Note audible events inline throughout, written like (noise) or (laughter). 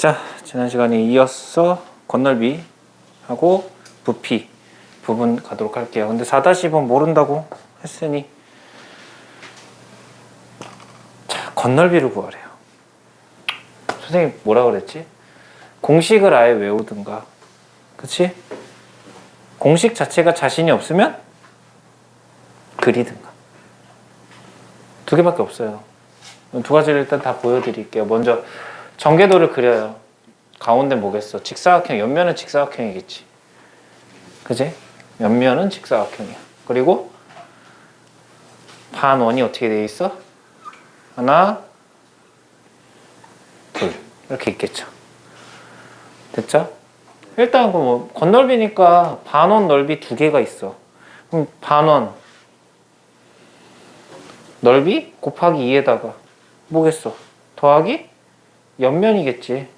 자, 지난 시간에 이어서 건널비 하고 부피 부분 가도록 할게요. 근데 4-1번 모른다고 했으니 자, 건널비를 구하래요. 선생님 뭐라 그랬지? 공식을 아예 외우든가. 그치? 공식 자체가 자신이 없으면 그리든가. 두 개밖에 없어요. 두 가지를 일단 다 보여드릴게요. 먼저 전개도를 그려요. 가운데 뭐겠어? 직사각형, 옆면은 직사각형이겠지. 그지? 옆면은 직사각형이야. 그리고 반원이 어떻게 돼 있어? 하나, 둘 이렇게 있겠죠. 됐죠? 일단 그뭐 건널비니까 반원 넓이 두 개가 있어. 그럼 반원 넓이 곱하기 2에다가 뭐겠어? 더하기 옆면이겠지.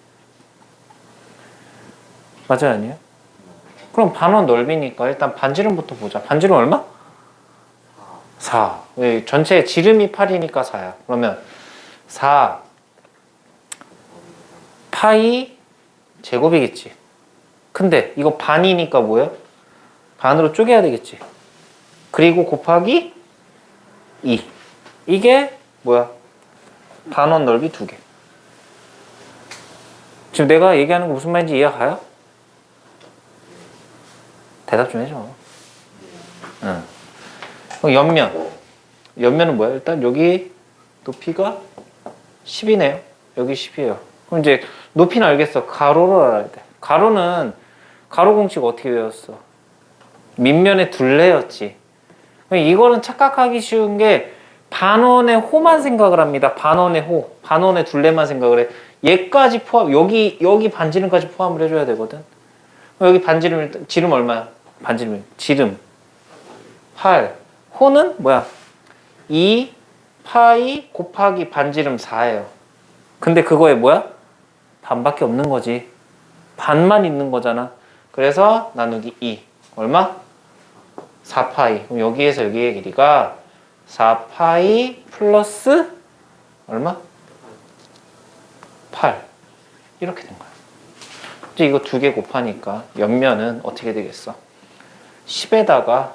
맞아요, 아니에요? 그럼 반원 넓이니까 일단 반지름부터 보자. 반지름 얼마? 4. 왜 전체 지름이 8이니까 4야. 그러면 4 파이 제곱이겠지. 근데 이거 반이니까 뭐야? 반으로 쪼개야 되겠지. 그리고 곱하기 2. 이게 뭐야? 반원 넓이 두 개. 지금 내가 얘기하는 거 무슨 말인지 이해가 가요? 대답 좀 해줘. 응. 옆면. 옆면은 뭐야? 일단 여기 높이가 10이네요. 여기 10이에요. 그럼 이제 높이는 알겠어. 가로를 알아야 돼. 가로는 가로 공식 어떻게 외웠어? 밑면의 둘레였지. 이거는 착각하기 쉬운 게 반원의 호만 생각을 합니다. 반원의 호, 반원의 둘레만 생각을 해. 얘까지 포함, 여기 여기 반지름까지 포함을 해줘야 되거든. 여기 반지름 지름 얼마야? 반지름 지름 8. 호는 뭐야? 2 파이 곱하기 반지름 4예요. 근데 그거에 뭐야? 반밖에 없는 거지. 반만 있는 거잖아. 그래서 나누기 2. 얼마? 4파이. 그럼 여기에서 여기의 길이가 4파이 플러스 얼마? 8. 이렇게 된 거야. 이제 이거 두 개 곱하니까 옆면은 어떻게 되겠어? 10에다가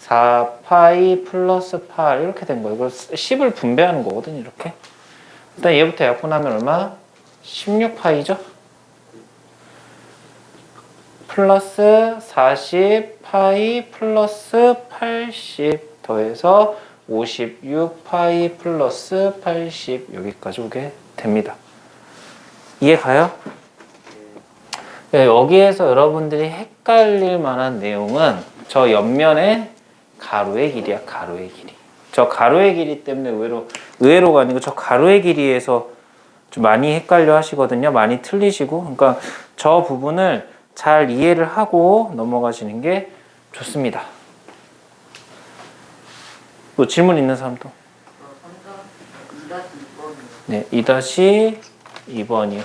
4파이 플러스 8 이렇게 된 거예요. 이걸 10을 분배하는 거거든 이렇게. 일단 얘부터 약분하면 얼마? 16파이죠? 플러스 40파이 플러스 80 더해서 56파이 플러스 80 여기까지 오게 됩니다. 이해 가요? 네, 여기에서 여러분들이 헷갈릴 만한 내용은 저 옆면의 가로의 길이야, 가로의 길이. 저 가로의 길이 때문에 의외로, 의외로가 아니고 저 가로의 길이에서 좀 많이 헷갈려 하시거든요. 많이 틀리시고. 그러니까 저 부분을 잘 이해를 하고 넘어가시는 게 좋습니다. 뭐 질문 있는 사람도? 네, 2-2번이요.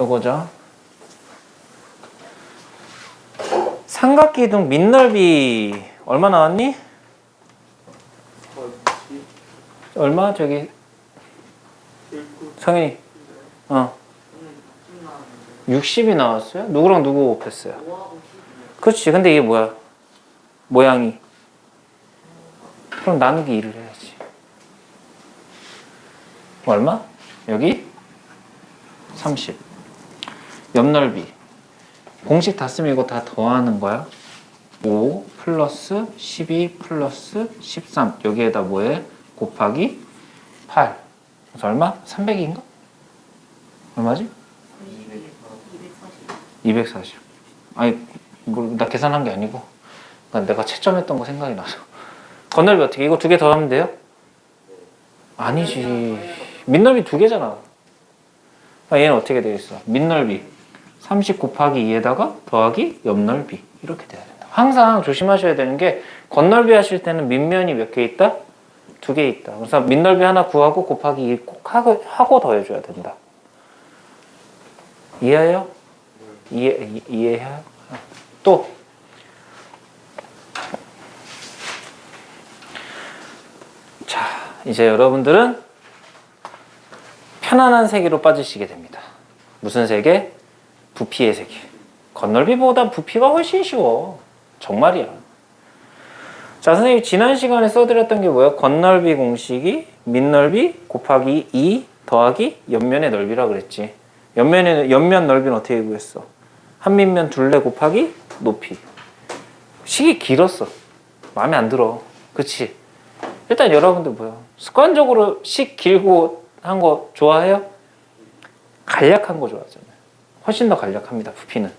요거죠. 삼각기둥 밑넓이 얼마 나왔니? 얼마 저기 성현이 어 60이 나왔어요? 누구랑 누구 곱했어요? 그렇지 근데 이게 뭐야 모양이 그럼 나누기 2를 해야지 얼마? 여기 30 옆넓이 공식 다 쓰면 이거 다 더하는 거야 5 플러스 12 플러스 13 여기에다 뭐해? 곱하기 8 그래서 얼마? 300인가? 얼마지? 240 아니 뭐, 나 계산한 게 아니고 난 내가 채점했던 거 생각이 나서 건널비 어떻게 이거 두 개 더 하면 돼요? 아니지 밑넓이 두 개잖아 아, 얘는 어떻게 되어 있어? 밑넓이 30 곱하기 2에다가 더하기 옆넓이 이렇게 돼야 된다 항상 조심하셔야 되는 게 건널비 하실 때는 밑면이 몇 개 있다? 두 개 있다. 그래서 밑넓이 하나 구하고 곱하기 2꼭 하고, 하고 더해줘야 된다. 이해해요? 이해, 이- 이해해요? 또 이제 여러분들은 편안한 세계로 빠지시게 됩니다. 무슨 세계? 부피의 세계. 건널비보다 부피가 훨씬 쉬워. 정말이야. 자, 선생님이 지난 시간에 써드렸던 게 뭐예요? 건널비 공식이 밑넓이 곱하기 2 더하기 옆면의 넓이라 그랬지. 옆면의 옆면 넓이는 어떻게 구했어? 한밑면 둘레 곱하기 높이. 식이 길었어. 마음에 안 들어. 그치? 일단 여러분들 뭐야? 습관적으로 식 길고 한 거 좋아해요? 간략한 거 좋아하잖아요. 훨씬 더 간략합니다. 부피는.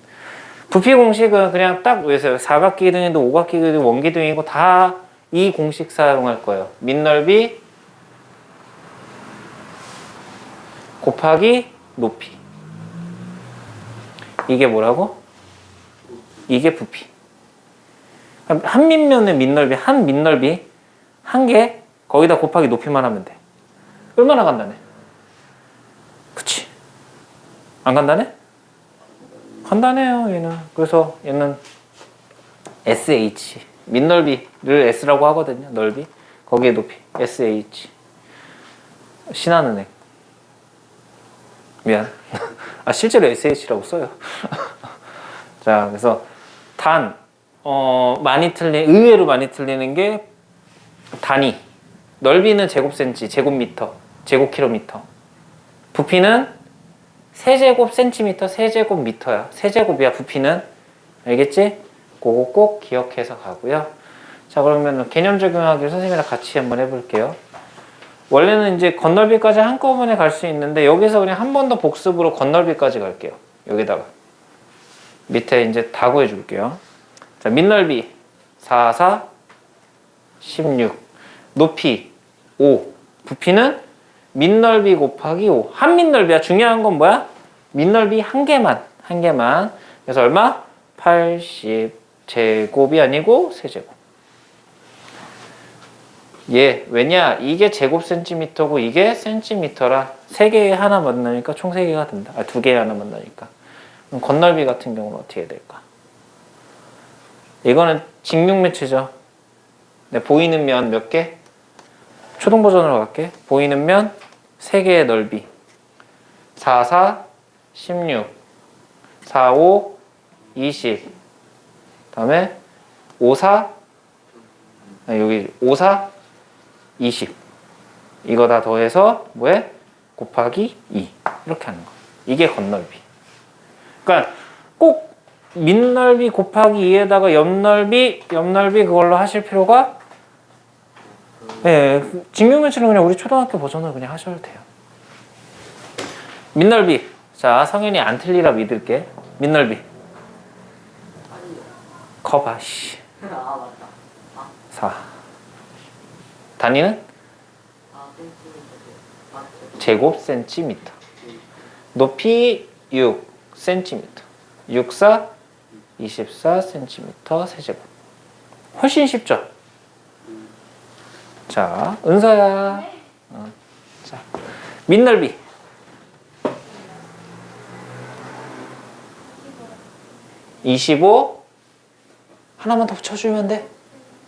부피 공식은 그냥 딱 외세요. 사각기둥이든 오각기둥이든 원기둥이고 다 이 공식 사용할 거예요. 밑넓이 곱하기 높이. 이게 뭐라고? 이게 부피. 한 밑면의 밑넓이, 한 밑넓이 한 개 거기다 곱하기 높이만 하면 돼. 얼마나 간단해? 그치? 안 간단해? 간단해요, 얘는. 그래서 얘는 SH. 밑넓이를 S라고 하거든요, 넓이. 거기에 높이. SH. 신한은행. 미안. (laughs) 아, 실제로 SH라고 써요. (laughs) 자, 그래서 단, 어, 많이 틀린, 의외로 많이 틀리는 게 단위. 넓이는 제곱센치, 제곱미터, 제곱킬로미터. 부피는 세제곱 센티미터, 세제곱 미터야. 세제곱이야, 부피는. 알겠지? 그거 꼭 기억해서 가고요. 자, 그러면 개념 적용하기를 선생님이랑 같이 한번 해볼게요. 원래는 이제 건널비까지 한꺼번에 갈 수 있는데 여기서 그냥 한 번 더 복습으로 건널비까지 갈게요. 여기다가 밑에 이제 다 구해줄게요. 자, 밑넓이 4, 4, 16 높이 5 부피는 밑넓이 곱하기 5 한 밑넓이야. 중요한 건 뭐야? 밑넓이 한 개만 한 개만 그래서 얼마? 80 제곱이 아니고 세제곱 예, 왜냐? 이게 제곱 센티미터고 이게 센티미터라 세 개에 하나 만나니까 총 세 개가 된다. 아, 두 개에 하나 만나니까. 그럼 건널비 같은 경우는 어떻게 될까? 이거는 직육 매치죠. 네, 보이는 면 몇 개? 초등 버전으로 갈게. 보이는 면세 개의 넓이. 4, 4, 16. 4, 5, 20. 다음에 5, 4, 아, 여기 5, 4, 20. 이거 다 더해서 뭐해? 곱하기 2. 이렇게 하는 거. 이게 건널비. 그러니까 꼭 밑넓이 곱하기 2에다가 옆넓이, 옆넓이 그걸로 하실 필요가 네, 직육면치는 그냥 우리 초등학교 버전으로 그냥 하셔도 돼요. 밑넓이. 자, 성현이 안 틀리라 믿을게. 밑넓이. 커봐, 씨. 아 맞다. 4. 단위는? 제곱 센티미터. 높이 6 센티미터. 64 24 센티미터 세제곱. 훨씬 쉽죠? 자, 은서야. 어, 자, 밑넓이. (25) 하나만 더 붙여주면 돼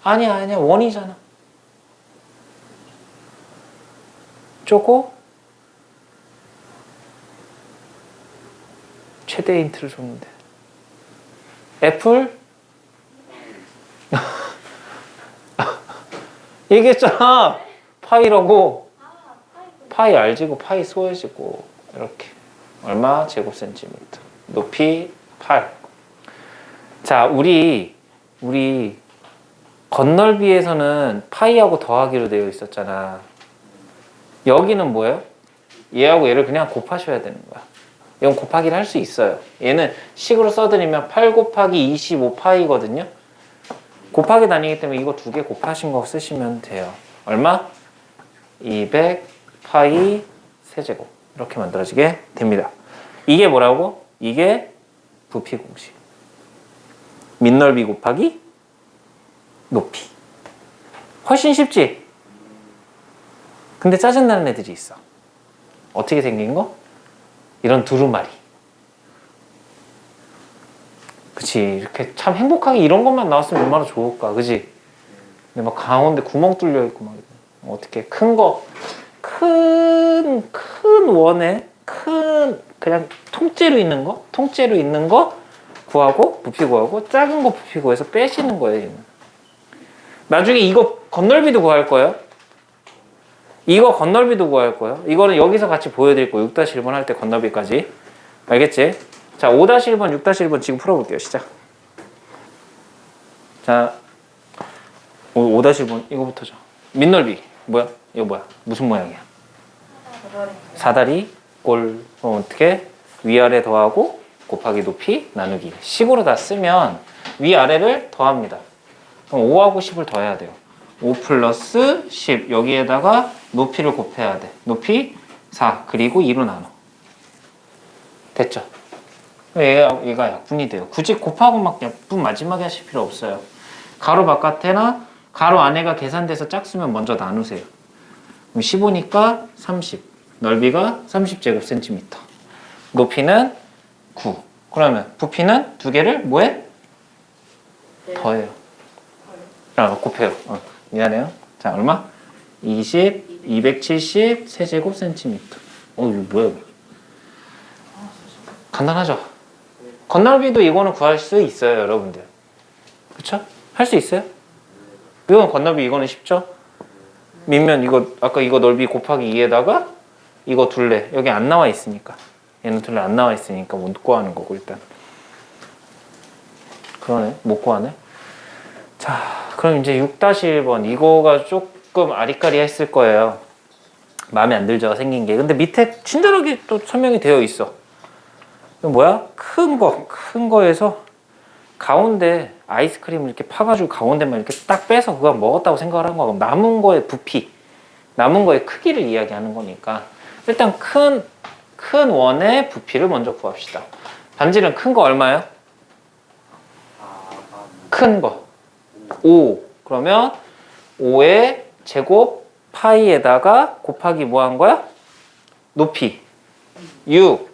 아니야 아니야 원이잖아 쪼고 최대 힌트를 줬는데. 애플? (laughs) 얘기했잖아. 파이라고. 파이 알지고 파이 소해지고 이렇게. 얼마? 제곱 센티미터. 높이 8. 자 우리 우리 건널비에서는 파이하고 더하기로 되어 있었잖아. 여기는 뭐예요? 얘하고 얘를 그냥 곱하셔야 되는 거야. 이건 곱하기를 할 수 있어요. 얘는 식으로 써드리면 8 곱하기 25 파이거든요. 곱하기 다니기 때문에 이거 두 개 곱하신 거 쓰시면 돼요. 얼마? 200 파이 세제곱 이렇게 만들어지게 됩니다. 이게 뭐라고? 이게 부피 공식. 밑넓이 곱하기 높이. 훨씬 쉽지? 근데 짜증나는 애들이 있어. 어떻게 생긴 거? 이런 두루마리. 그치. 이렇게 참 행복하게 이런 것만 나왔으면 얼마나 좋을까. 그치? 근데 막 강원데 구멍 뚫려 있고 막. 어떻게 큰 거, 큰, 큰 원에 큰 그냥 통째로 있는 거, 통째로 있는 거 구하고 부피 구하고 작은 거 부피 구해서 빼시는 거예요. 나중에 이거 건널비도 구할 거예요. 이거 건널비도 구할 거예요. 이거는 여기서 같이 보여드릴 거예요. 6-1번 할 때 건널비까지. 알겠지? 자, 5-1번, 6-1번 지금 풀어볼게요. 시작. 자, 5, 5-1번 이거부터죠. 밑넓이. 뭐야? 이거 뭐야? 무슨 모양이야? 사다리 꼴 그럼 어떻게 위아래 더하고 곱하기 높이 나누기 식으로 다 쓰면 위아래를 더합니다 그럼 5하고 10을 더해야 돼요 5 플러스 10 여기에다가 높이를 곱해야 돼. 높이 4 그리고 2로 나눠. 됐죠? 얘가, 얘가 약분이 돼요. 굳이 곱하고 막 약분 마지막에 하실 필요 없어요. 가로 바깥에나 가로 안에가 계산돼서 짝수면 먼저 나누세요. 그럼 15니까 30 넓이가 30제곱센티미터. 높이는 9. 그러면 부피는 두 개를 뭐해? 더해요. 아, 곱해요. 어, 미안해요. 자, 얼마? 20, 270 세제곱센티미터. 어, 이거 뭐야? 간단하죠? 건널비도 이거는 구할 수 있어요, 여러분들. 그쵸? 할 수 있어요? 이건 건널비 이거는 쉽죠? 밑면 이거 아까 이거 넓이 곱하기 2에다가 이거 둘레 여기 안 나와 있으니까 얘는 둘레 안 나와 있으니까 못 구하는 거고 일단 그러네 못 구하네 자 그럼 이제 6-1번. 이거가 조금 아리까리 했을 거예요. 마음에 안 들죠 생긴 게. 근데 밑에 친절하게 또 설명이 되어 있어. 이거 뭐야? 큰 거 큰 거에서 가운데 아이스크림을 이렇게 파가지고 가운데만 이렇게 딱 빼서 그거 먹었다고 생각을 한 거고 남은 거의 부피 남은 거의 크기를 이야기하는 거니까. 일단 큰, 큰 원의 부피를 먼저 구합시다. 반지는 큰거 얼마예요? 큰 거. 5. 그러면 5의 제곱 파이에다가 곱하기 뭐 한 거야? 높이. 6.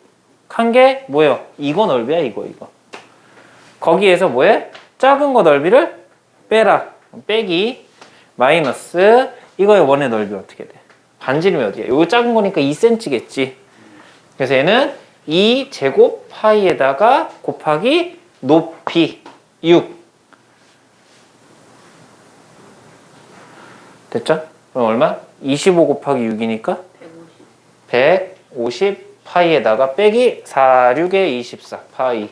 한게 뭐예요? 이거 넓이야, 이거, 이거. 거기에서 뭐해? 작은 거 넓이를 빼라. 빼기. 마이너스. 이거의 원의 넓이 어떻게 돼? 반지름이 어디야? 이거 작은 거니까 2cm겠지. 그래서 얘는 2 제곱 파이에다가 곱하기 높이 6. 됐죠? 그럼 얼마? 25 곱하기 6이니까 150. 150 파이에다가 빼기 4, 6에 24 파이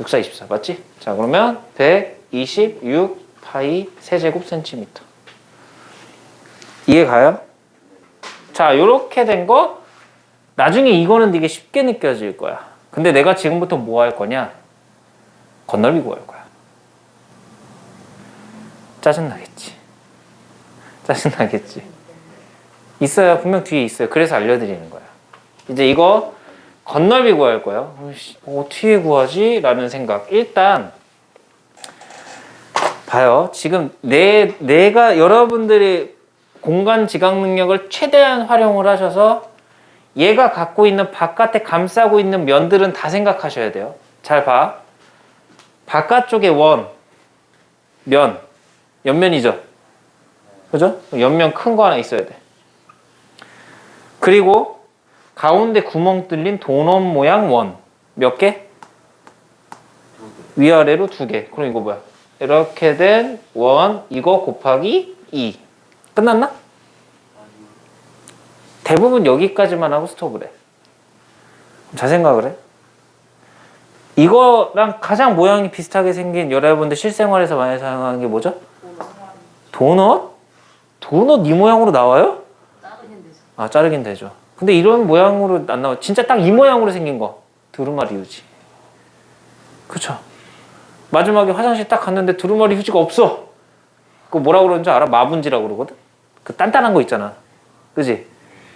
6, 4, 24 맞지? 자 그러면 126 파이 세제곱 센티미터 이해 가요? 자 요렇게 된 거 나중에 이거는 되게 쉽게 느껴질 거야 근데 내가 지금부터 뭐 할 거냐 건널비 구할 거야 짜증나겠지 짜증나겠지 있어요. 분명 뒤에 있어요. 그래서 알려드리는 거야. 이제 이거 건널비 구할 거예요. 어이씨, 어떻게 구하지? 라는 생각. 일단 봐요. 지금 내 내가 여러분들이 공간 지각 능력을 최대한 활용을 하셔서 얘가 갖고 있는 바깥에 감싸고 있는 면들은 다 생각하셔야 돼요. 잘 봐. 바깥쪽에 원, 면, 옆면이죠. 그죠? 옆면 큰 거 하나 있어야 돼. 그리고 가운데 구멍 뚫린 도넛 모양 원. 몇 개? 위아래로 두 개. 그럼 이거 뭐야? 이렇게 된 원, 이거 곱하기 2. 끝났나? 대부분 여기까지만 하고 스톱을 해. 잘 생각을 해. 이거랑 가장 모양이 비슷하게 생긴 여러분들 실생활에서 많이 사용하는 게 뭐죠? 도넛? 도넛 이 모양으로 나와요? 자르긴 되죠. 아 자르긴 되죠. 근데 이런 모양으로 안 나와. 진짜 딱 이 모양으로 생긴 거. 두루마리 휴지. 그쵸? 마지막에 화장실 딱 갔는데 두루마리 휴지가 없어. 그거 뭐라 그러는지 알아? 마분지라고 그러거든? 그 단단한 거 있잖아. 그지?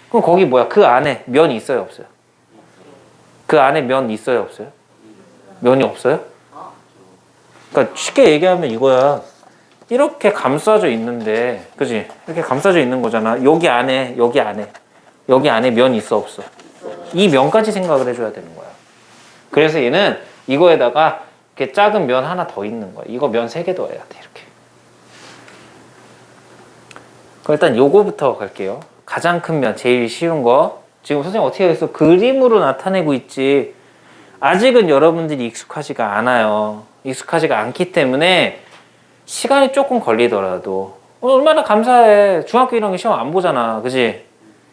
그럼 거기 뭐야? 그 안에 면이 있어요? 없어요? 그 안에 면 있어요? 없어요? 면이 없어요? 그러니까 쉽게 얘기하면 이거야. 이렇게 감싸져 있는데, 그지? 이렇게 감싸져 있는 거잖아. 여기 안에, 여기 안에. 여기 안에 면이 있어, 없어? 이 면까지 생각을 해줘야 되는 거야. 그래서 얘는 이거에다가 이렇게 작은 면 하나 더 있는 거야. 이거 면 세 개 더 해야 돼, 이렇게. 그럼 일단 요거부터 갈게요. 가장 큰 면, 제일 쉬운 거. 지금 선생님 어떻게 했어? 그림으로 나타내고 있지. 아직은 여러분들이 익숙하지가 않아요. 익숙하지가 않기 때문에 시간이 조금 걸리더라도 어, 얼마나 감사해. 중학교 1학년 시험 안 보잖아. 그지?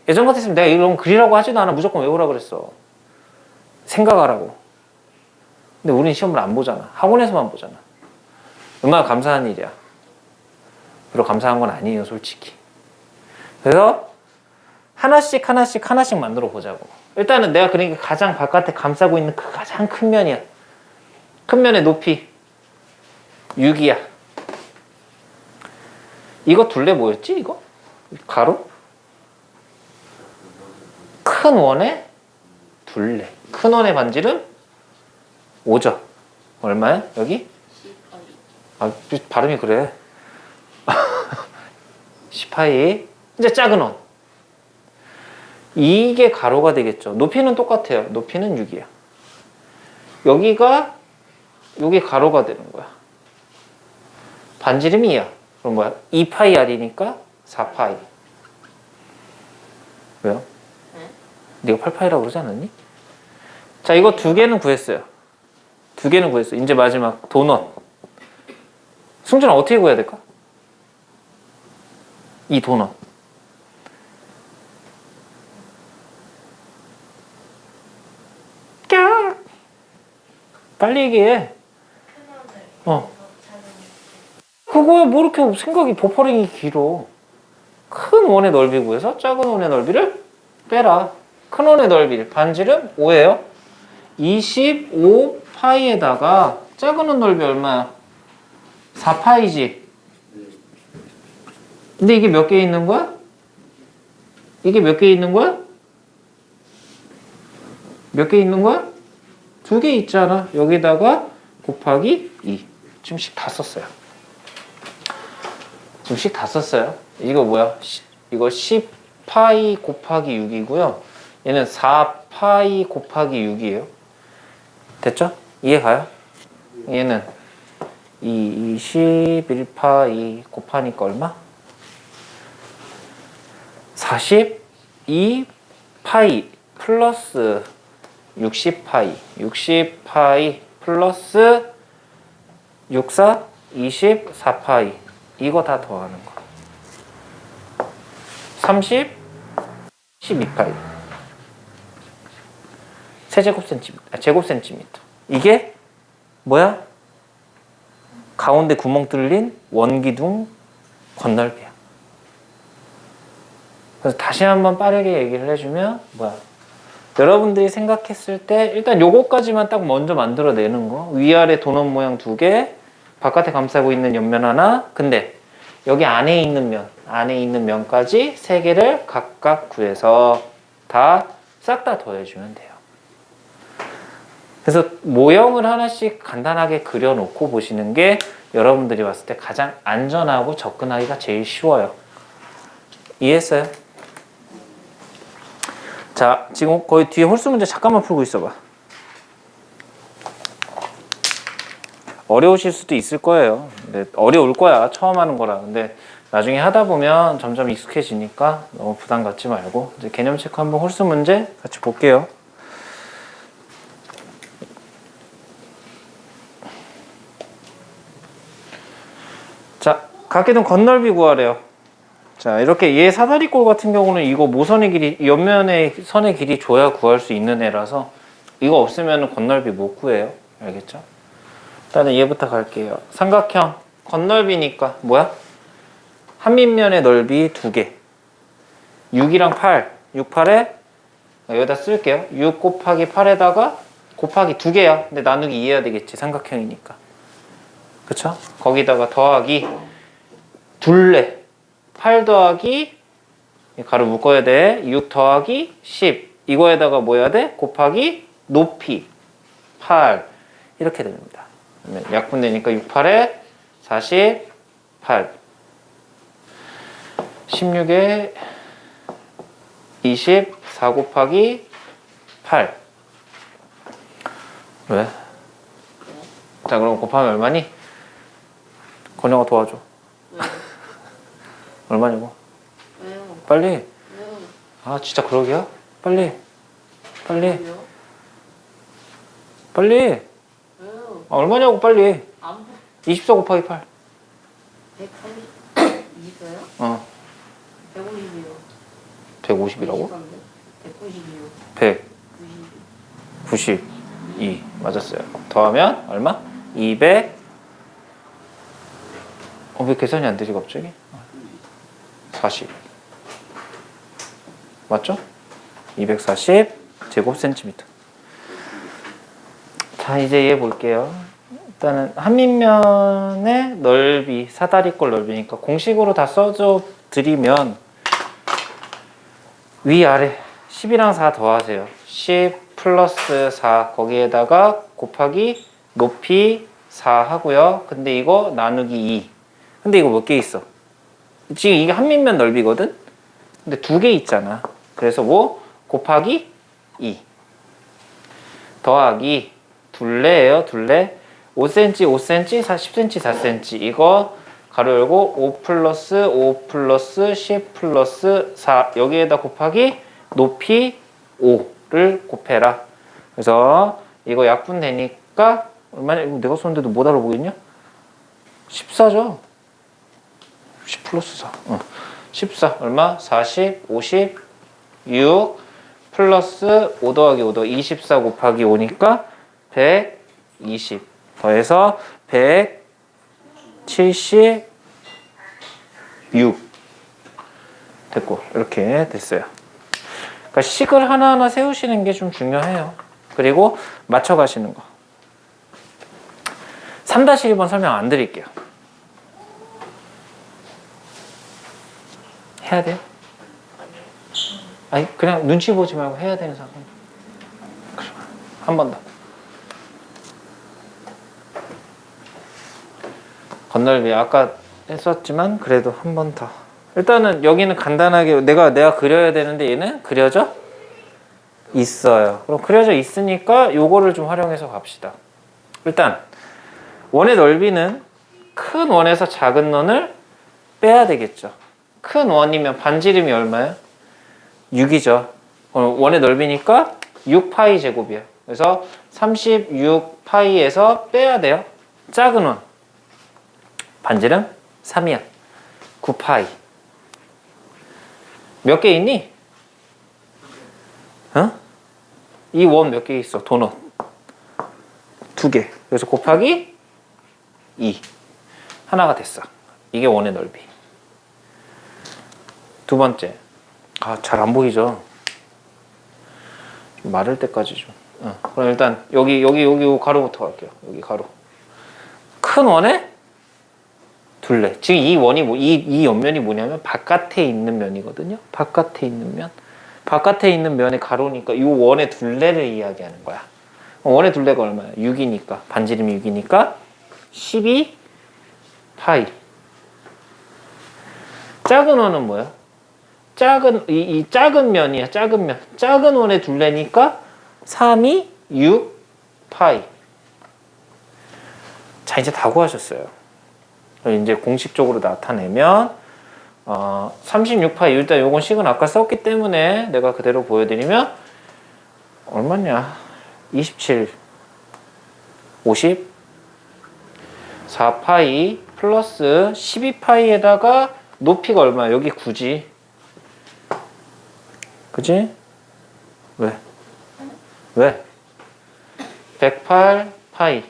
예전 같았으면 내가 이런 그리라고 하지도 않아. 무조건 외우라 그랬어. 생각하라고. 근데 우리는 시험을 안 보잖아. 학원에서만 보잖아. 얼마나 감사한 일이야. 별로 감사한 건 아니에요, 솔직히. 그래서 하나씩 하나씩 하나씩 만들어 보자고. 일단은 내가 그러니까 가장 바깥에 감싸고 있는 그 가장 큰 면이야. 큰 면의 높이 6이야. 이거 둘레 뭐였지? 이거 가로? 큰 원의 둘레. 큰 원의 반지름 5죠. 얼마야? 여기? 아, 발음이 그래. (laughs) 10파이. 이제 작은 원. 이게 가로가 되겠죠. 높이는 똑같아요. 높이는 6이야. 여기가 여기 가로가 되는 거야. 반지름이 2야. 그럼 뭐야? 2파이 R이니까 4파이. 왜요? 네가 8파이라고 그러지 않았니? 자, 이거 두 개는 구했어요. 두 개는 구했어. 이제 마지막 도넛. 승준아 어떻게 구해야 될까? 이 도넛. 까 빨리 얘기해. 어. 그거야 뭐 이렇게 생각이 버퍼링이 길어. 큰 원의 넓이 구해서 작은 원의 넓이를 빼라. 큰 원의 넓이 반지름 5예요. 25 파이에다가 작은 원 넓이 얼마야? 4 파이지. 근데 이게 몇 개 있는 거야? 이게 몇 개 있는 거야? 몇 개 있는 거야? 두 개 있잖아. 여기다가 곱하기 2. 지금 식다 썼어요. 지금 식다 썼어요. 이거 뭐야? 시- 이거 10파이 곱하기 6이고요. 얘는 4파이 곱하기 6이에요. 됐죠? 이해 가요? 얘는 이 21파이 곱하니까 얼마? 42파이 플러스 60파이 60파이 플러스 64 24파이 이거 다 더하는 거. 30 12파이 세제곱 센티미터 아, 제곱 센티미터. 이게 뭐야? 가운데 구멍 뚫린 원기둥 건널비야. 그래서 다시 한번 빠르게 얘기를 해주면 뭐야? 여러분들이 생각했을 때 일단 요거까지만 딱 먼저 만들어내는 거. 위아래 도넛 모양 두 개 바깥에 감싸고 있는 옆면 하나 근데 여기 안에 있는 면 안에 있는 면까지 세 개를 각각 구해서 다싹다 더해주면 돼요 그래서 모형을 하나씩 간단하게 그려놓고 보시는 게 여러분들이 봤을 때 가장 안전하고 접근하기가 제일 쉬워요 이해했어요? 자, 지금 거의 뒤에 홀수 문제 잠깐만 풀고 있어봐. 어려우실 수도 있을 거예요. 근데 어려울 거야. 처음 하는 거라. 근데 나중에 하다 보면 점점 익숙해지니까 너무 부담 갖지 말고 이제 개념 체크 한번 홀수 문제 같이 볼게요. 자, 각기둥 건널비 구하래요. 자 이렇게 얘 사다리꼴 같은 경우는 이거 모선의 길이 옆면의 선의 길이 줘야 구할 수 있는 애라서 이거 없으면 건널비 못 구해요 알겠죠? 일단은 얘부터 갈게요 삼각형 건널비니까 뭐야? 한밑면의 넓이 두개 6이랑 8 6, 8에 여기다 쓸게요 6 곱하기 8에다가 곱하기 두 개야 근데 나누기 2 해야 되겠지 삼각형이니까 그쵸? 거기다가 더하기 둘레 8 더하기 이 가로 묶어야 돼. 6 더하기 10. 이거에다가 뭐 해야 돼? 곱하기 높이 8 이렇게 됩니다. 약분되니까 6, 8에 48 16에 20 4 곱하기 8 왜? 자 그럼 곱하면 얼마니? 건영아 도와줘. 얼마냐고? 빨리. 왜요? 아 진짜 그러게요? 빨리. 빨리. 왜요? 빨리. 아, 얼마냐고 빨리. 안 보. 24 곱하기 8. 130 있어요? 어. 150이요. 150이라고? 190이요. 100. 90. 92 맞았어요. 더하면 얼마? 200. 어, 왜 계산이 안 되지 갑자기? 40. 맞죠? 240 제곱 센티미터. 자, 이제 얘 볼게요. 일단은 한민면의 넓이, 사다리꼴 넓이니까 공식으로 다 써줘 드리면 위아래 10이랑 4 더하세요. 10 플러스 4 거기에다가 곱하기 높이 4 하고요. 근데 이거 나누기 2. 근데 이거 몇 개 있어? 지금 이게 한민면 넓이거든? 근데 두 개 있잖아. 그래서 뭐? 곱하기 2. 더하기 둘레예요, 둘레. 5cm, 5cm, 10cm, 4cm. 이거 가로 열고 5 플러스 5 플러스 10 플러스 4 여기에다 곱하기 높이 5를 곱해라. 그래서 이거 약분 되니까 얼마냐? 이거 내가 썼는데도 못 알아보겠냐? 14죠. 10 플러스 4. 어. 14 얼마? 40, 50, 6 플러스 5 더하기 5 더하기 24 곱하기 5니까 120 더해서 176 됐고 이렇게 됐어요. 그러니까 식을 하나하나 세우시는 게 좀 중요해요. 그리고 맞춰 가시는 거. 3-1번 설명 안 드릴게요. 해야 돼요? 아니 그냥 눈치 보지 말고 해야 되는 상황. 한번 더. 건널비 아까 했었지만 그래도 한 번 더. 일단은 여기는 간단하게 내가 내가 그려야 되는데 얘는 그려져 있어요. 그럼 그려져 있으니까 요거를 좀 활용해서 갑시다. 일단 원의 넓이는 큰 원에서 작은 원을 빼야 되겠죠. 큰 원이면 반지름이 얼마예요? 6이죠. 원의 넓이니까 6파이 제곱이에요. 그래서 36파이에서 빼야 돼요. 작은 원. 반지름 3이야. 9파이. 몇 개 있니? 어? 이 원 몇 개 있어? 도넛. 두 개. 그래서 곱하기 2. 하나가 됐어. 이게 원의 넓이. 두 번째. 아, 잘 안 보이죠? 좀 마를 때까지 좀. 어. 그럼 일단 여기 여기 여기 가로부터 갈게요. 여기 가로. 큰 원에 둘레. 지금 이 원이 뭐, 이, 이 옆면이 뭐냐면 바깥에 있는 면이거든요. 바깥에 있는 면. 바깥에 있는 면의 가로니까 이 원의 둘레를 이야기하는 거야. 원의 둘레가 얼마야? 6이니까. 반지름이 6이니까 12 파이. 작은 원은 뭐야? 작은 이, 이 작은 면이야. 작은 면. 작은 원의 둘레니까 3이 6 파이. 자, 이제 다 구하셨어요. 이제 공식적으로 나타내면 어, 36파이 일단 요건 식은 아까 썼기 때문에 내가 그대로 보여드리면 얼마냐 27 50 4파이 플러스 12파이에다가 높이가 얼마야 여기 9지 그지? 왜? 왜? 108 파이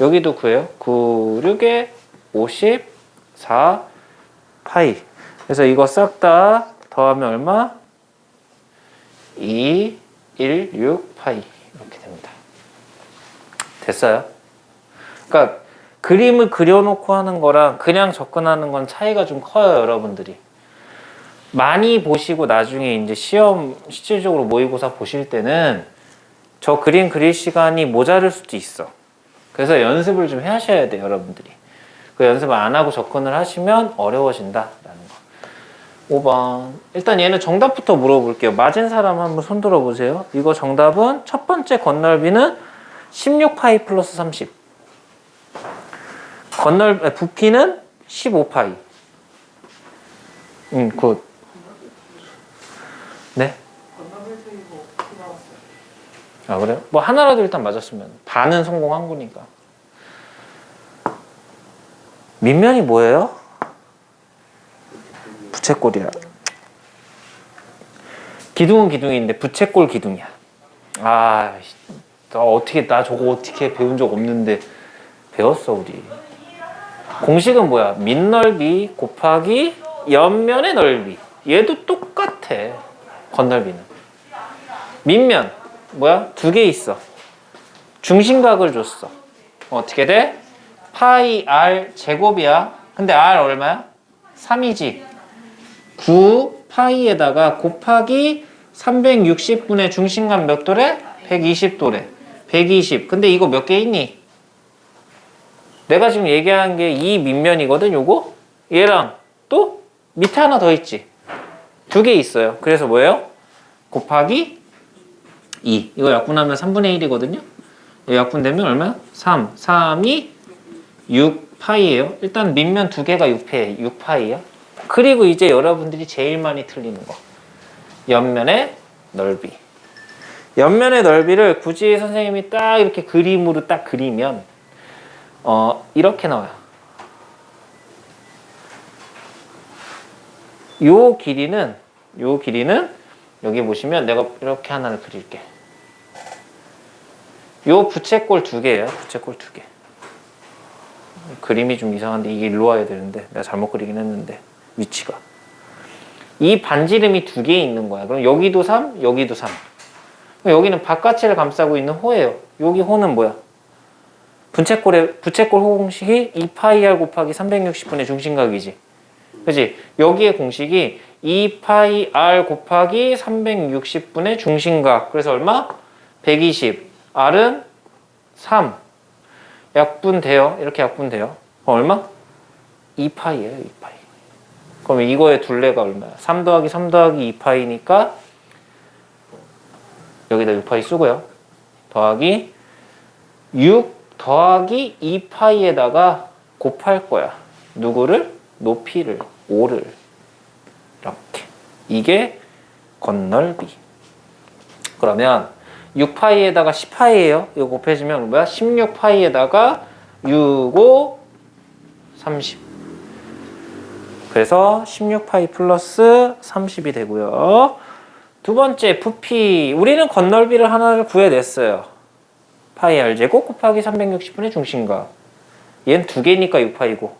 여기도 9예요 9, 6에 54 파이. 그래서 이거 싹 다 더하면 얼마? 2, 1, 6 파이. 이렇게 됩니다. 됐어요? 그러니까 그림을 그려놓고 하는 거랑 그냥 접근하는 건 차이가 좀 커요, 여러분들이. 많이 보시고 나중에 이제 시험 실질적으로 모의고사 보실 때는 저 그림 그릴 시간이 모자랄 수도 있어. 그래서 연습을 좀 하셔야 돼요, 여러분들이. 그 연습을 안 하고 접근을 하시면 어려워진다라는 거. 5번. 일단 얘는 정답부터 물어볼게요. 맞은 사람 한번 손 들어 보세요. 이거 정답은 첫 번째 건널비는 16파이 플러스 30. 건널, 아, 부피는 15파이. 음, 굿. 네? 아 그래요? 뭐 하나라도 일단 맞았으면 반은 성공한 거니까. 밑면이 뭐예요? 부채꼴이야. 기둥은 기둥인데 부채꼴 기둥이야. 아, 씨, 나 어떻게 나 저거 어떻게 배운 적 없는데 배웠어 우리. 공식은 뭐야? 밑넓이 곱하기 옆면의 넓이. 얘도 똑같아. 건넓이는. 밑면 뭐야? 두 개 있어. 중심각을 줬어. 어떻게 돼? 파이 r 제곱이야. 근데 r 얼마야? 3이지. 9 파이에다가 곱하기 360분의 중심각 몇 도래? 120도래. 120. 근데 이거 몇 개 있니? 내가 지금 얘기한 게 이 밑면이거든, 요거? 얘랑 또 밑에 하나 더 있지. 두 개 있어요. 그래서 뭐예요? 곱하기 2. 이거 약분하면 3분의 1이거든요. 약분되면 얼마야? 3. 3이 6파이예요. 일단 밑면 두 개가 6파이, 6파이야. 그리고 이제 여러분들이 제일 많이 틀리는 거. 옆면의 넓이. 옆면의 넓이를 굳이 선생님이 딱 이렇게 그림으로 딱 그리면 어, 이렇게 나와요. 요 길이는 요 길이는 여기 보시면 내가 이렇게 하나를 그릴게. 요 부채꼴 두 개예요. 부채꼴 두 개. 그림이 좀 이상한데 이게 일로 와야 되는데 내가 잘못 그리긴 했는데 위치가. 이 반지름이 두 개 있는 거야. 그럼 여기도 3, 여기도 3. 그럼 여기는 바깥을 감싸고 있는 호예요. 여기 호는 뭐야? 부채꼴의 부채꼴 호 공식이 2파이 r 곱하기 360분의 중심각이지. 그지? 여기의 공식이 2파이 r 곱하기 360분의 중심각. 그래서 얼마? 120. r은 3. 약분 돼요. 이렇게 약분 돼요. 그럼 얼마? 2파이예요. 2파이. 그럼 이거의 둘레가 얼마야? 3 더하기 3 더하기 2파이니까 여기다 6파이 쓰고요. 더하기 6 더하기 2파이에다가 곱할 거야. 누구를? 높이를. 5를. 이렇게. 이게 건넓이. 그러면 6파이에다가 10파이예요. 이거 곱해주면 뭐야? 16파이에다가 6, 5, 30. 그래서 16파이 플러스 30이 되고요. 두 번째 부피. 우리는 건넓이를 하나를 구해냈어요. 파이 r 제곱 곱하기 360분의 중심각. 얘는 두 개니까 6파이고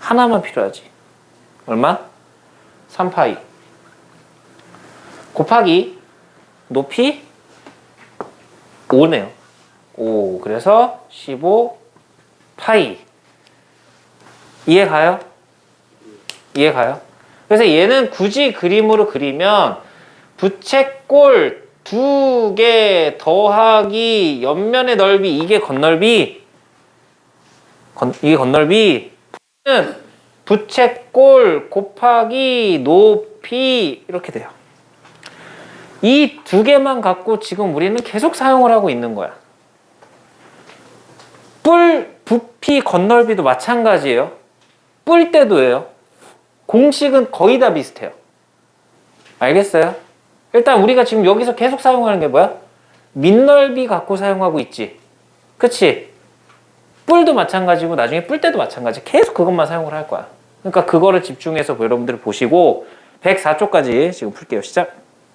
하나만 필요하지. 얼마? 3파이. 곱하기 높이 5네요. 5. 그래서 15 파이. 이해 가요? 이해 가요? 그래서 얘는 굳이 그림으로 그리면 부채꼴 두 개 더하기 옆면의 넓이 이게 건넓이 건, 이게 건넓이 는 부채꼴 곱하기 높이 이렇게 돼요. 이 두 개만 갖고 지금 우리는 계속 사용을 하고 있는 거야. 뿔 부피 건넓이도 마찬가지예요. 뿔 때도예요. 공식은 거의 다 비슷해요. 알겠어요? 일단 우리가 지금 여기서 계속 사용하는 게 뭐야? 밑넓이 갖고 사용하고 있지. 그치? 뿔도 마찬가지고 나중에 뿔 때도 마찬가지. 계속 그것만 사용을 할 거야. 그러니까 그거를 집중해서 여러분들 보시고 104쪽까지 지금 풀게요. 시작.